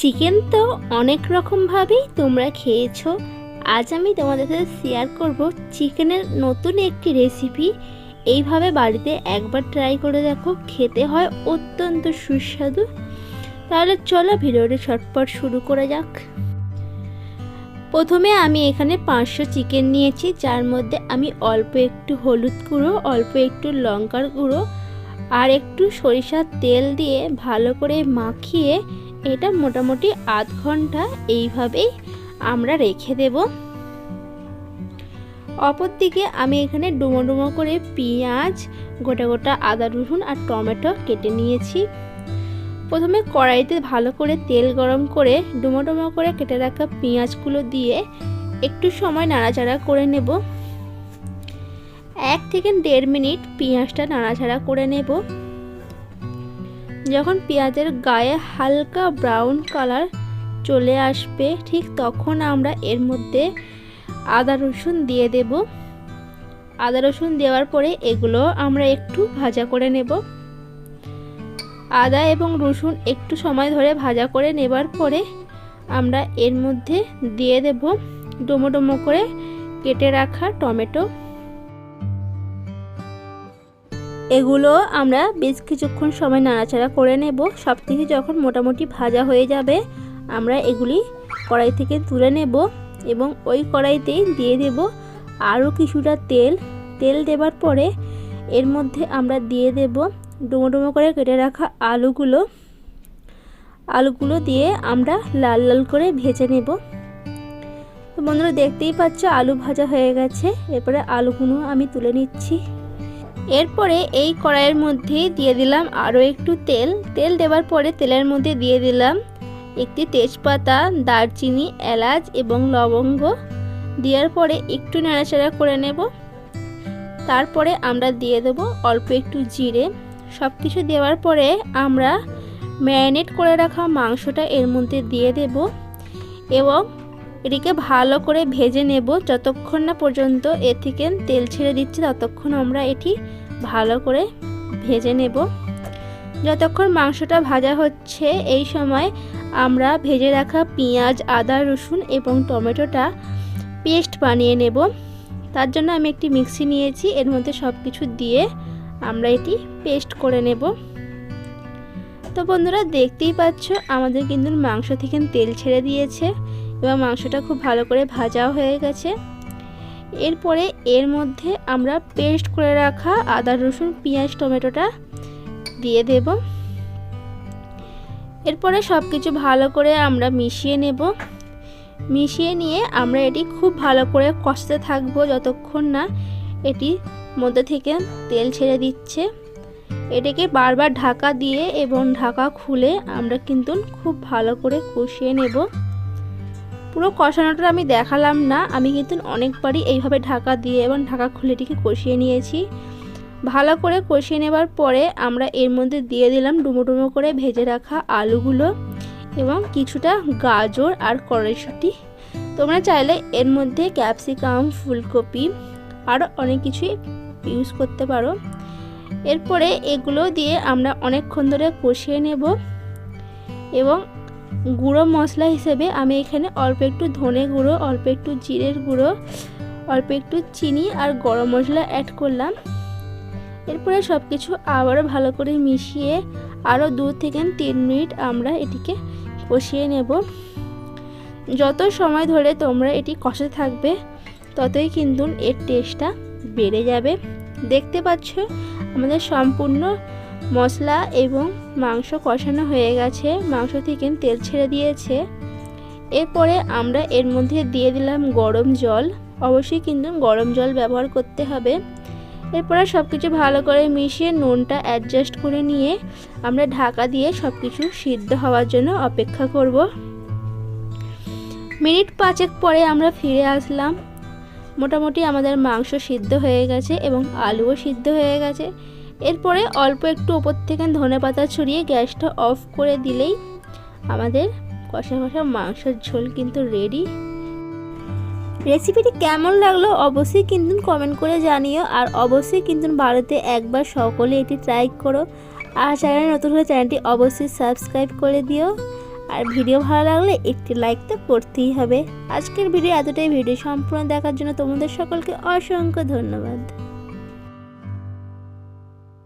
Chicken তো অনেক রকমভাবেই তোমরা খেয়েছো। আজ আমি তোমাদের সাথে শেয়ার করব চিকেনের নতুন একটি রেসিপি এইভাবে বাড়িতে একবার ট্রাই করে দেখো, খেতে হয় অত্যন্ত সুস্বাদু। তাহলে চলো ভিডিওটি ছটপট শুরু করা যাক। প্রথমে আমি এখানে পাঁচশো চিকেন নিয়েছি, যার মধ্যে আমি অল্প একটু হলুদ গুঁড়ো, অল্প একটু লঙ্কার গুঁড়ো আর একটু সরিষার তেল দিয়ে ভালো করে মাখিয়ে এটা মোটামুটি আধ ঘণ্টা এইভাবেই আমরা রেখে দেব। অপরদিকে আমি এখানে ডুমো ডুমো করে পেঁয়াজ, গোটা গোটা আদা, রসুন আর টমেটো কেটে নিয়েছি। প্রথমে কড়াইতে ভালো করে তেল গরম করে ডুমো ডুমো করে কেটে রাখা পেঁয়াজগুলো দিয়ে একটু সময় নাড়াচাড়া করে নেব। এক থেকে দেড় মিনিট পেঁয়াজটা নাড়াচাড়া করে নেব। যখন পেঁয়াজের গায়ে হালকা ব্রাউন কালার চলে আসবে, ঠিক তখন আমরা এর মধ্যে আদা রসুন দিয়ে দেব। আদা রসুন দেওয়ার পরে এগুলো আমরা একটু ভাজা করে নেব। আদা এবং রসুন একটু সময় ধরে ভাজা করে নেবার পরে আমরা এর মধ্যে দিয়ে দেব। ডোমো ডোমো করে কেটে রাখা টমেটো। এগুলো আমরা বেশ কিছুক্ষণ সময় নাড়াচাড়া করে নেব। সব থেকে যখন মোটামুটি ভাজা হয়ে যাবে, আমরা এগুলি কড়াই থেকে তুলে নেব এবং ওই কড়াইতেই দিয়ে দেব আরও কিছুটা তেল। তেল দেবার পরে এর মধ্যে আমরা দিয়ে দেব ডুমো ডুমো করে কেটে রাখা আলুগুলো। আলুগুলো দিয়ে আমরা লাল লাল করে ভেজে নেব। তো বন্ধুরা, দেখতেই পাচ্ছ আলু ভাজা হয়ে গেছে। এরপরে আলুগুলো আমি তুলে নিচ্ছি। এরপরে এই কড়াইয়ের মধ্যে দিয়ে দিলাম আরও একটু তেল। তেল দেওয়ার পরে তেলের মধ্যে দিয়ে দিলাম একটি তেজপাতা, দারচিনি, এলাচ এবং লবঙ্গ। দেওয়ার পরে একটু নাড়াচাড়া করে নেব। তারপরে আমরা দিয়ে দেব অল্প একটু জিরে। সব কিছু দেওয়ার পরে আমরা ম্যারিনেট করে রাখা মাংসটা এর মধ্যে দিয়ে দেব এবং এটিকে ভালো করে ভেজে নেব যতক্ষণ না পর্যন্ত এ থেকে তেল ছেড়ে দিচ্ছে ততক্ষণ আমরা এটি ভালো করে ভেজে নেব। যতক্ষণ মাংসটা ভাজা হচ্ছে, এই সময় আমরা ভেজে রাখা পেঁয়াজ, আদা, রসুন এবং টমেটোটা পেস্ট বানিয়ে নেব। তার জন্য আমি একটি মিক্সি নিয়েছি, এর মধ্যে সব কিছু দিয়ে আমরা এটি পেস্ট করে নেব। তো বন্ধুরা, দেখতেই পাচ্ছ আমাদের কিন্তু মাংস থেকে তেল ছেড়ে দিয়েছে। এবং মাংসটা খুব ভালো করে ভাজাও হয়ে গেছে। এরপরে এর মধ্যে আমরা পেস্ট করে রাখা আদা, রসুন, পেঁয়াজ, টমেটোটা দিয়ে দেব। এরপরে সব কিছু ভালো করে আমরা মিশিয়ে নেব। মিশিয়ে নিয়ে আমরা এটি খুব ভালো করে কষতে থাকব যতক্ষণ না এটি মধ্যে থেকে তেল ছেড়ে দিচ্ছে। এটাকে বারবার ঢাকা দিয়ে এবং ঢাকা খুলে আমরা কিন্তু খুব ভালো করে কষিয়ে নেব। পুরো কষানোটা আমি দেখালাম না। আমি কিন্তু অনেকবারই এইভাবে ঢাকা দিয়ে এবং ঢাকা খুলে এটিকে কষিয়ে নিয়েছি। ভালো করে কষিয়ে নেবার পরে আমরা এর মধ্যে দিয়ে দিলাম ডুমো ডুমো করে ভেজে রাখা আলুগুলো এবং কিছুটা গাজর আর কড়াইশুঁটি। তোমরা চাইলে এর মধ্যে ক্যাপসিকাম, ফুলকপি আরও অনেক কিছুই ইউজ করতে পারো। এরপরে এগুলো দিয়ে আমরা অনেকক্ষণ ধরে কষিয়ে নেব এবং গুঁড়ো মশলা হিসেবে আমি এখানে অল্প একটু ধনে গুঁড়ো, অল্প একটু জিরের গুঁড়ো, অল্প একটু চিনি আর গরম মশলা অ্যাড করলাম। এরপরে সব কিছু আবারও ভালো করে মিশিয়ে আরও দু থেকে তিন মিনিট আমরা এটিকে কষিয়ে নেব। যত সময় ধরে তোমরা এটি কষে থাকবে, ততই কিন্তু এর টেস্টটা বেড়ে যাবে। দেখতে পাচ্ছ, আমাদের সম্পূর্ণ মশলা এবং মাংস কষানো হয়ে গেছে। মাংস থেকে তেল ছেড়ে দিয়েছে। এরপরে আমরা এর মধ্যে দিয়ে দিলাম গরম জল। অবশ্যই কিন্তু গরম জল ব্যবহার করতে হবে। এরপরে সব কিছু ভালো করে মিশিয়ে নুনটা অ্যাডজাস্ট করে নিয়ে আমরা ঢাকা দিয়ে সব কিছু সিদ্ধ হওয়ার জন্য অপেক্ষা করব। মিনিট পাঁচেক পরে আমরা ফিরে আসলাম। মোটামুটি আমাদের মাংস সিদ্ধ হয়ে গেছে এবং আলুও সিদ্ধ হয়ে গেছে। এরপরে অল্প একটু ওপর থেকে ধনে পাতা ছড়িয়ে গ্যাসটা অফ করে দিলেই আমাদের কষা কষা মাংসের ঝোল কিন্তু রেডি রেসিপিটি কেমন লাগল অবশ্যই কিন্তু কমেন্ট করে জানিও আর অবশ্যই কিন্তু বাড়িতে একবার সকলে এটি ট্রাই করো। আর চ্যানেল নতুন হলে চ্যানেলটি অবশ্যই সাবস্ক্রাইব করে দিও। আর ভিডিও ভালো লাগলে একটি লাইক তো করতেই হবে। আজকের ভিডিও এতটাই। ভিডিও সম্পূর্ণ দেখার জন্য তোমাদের সকলকে অসংখ্য ধন্যবাদ।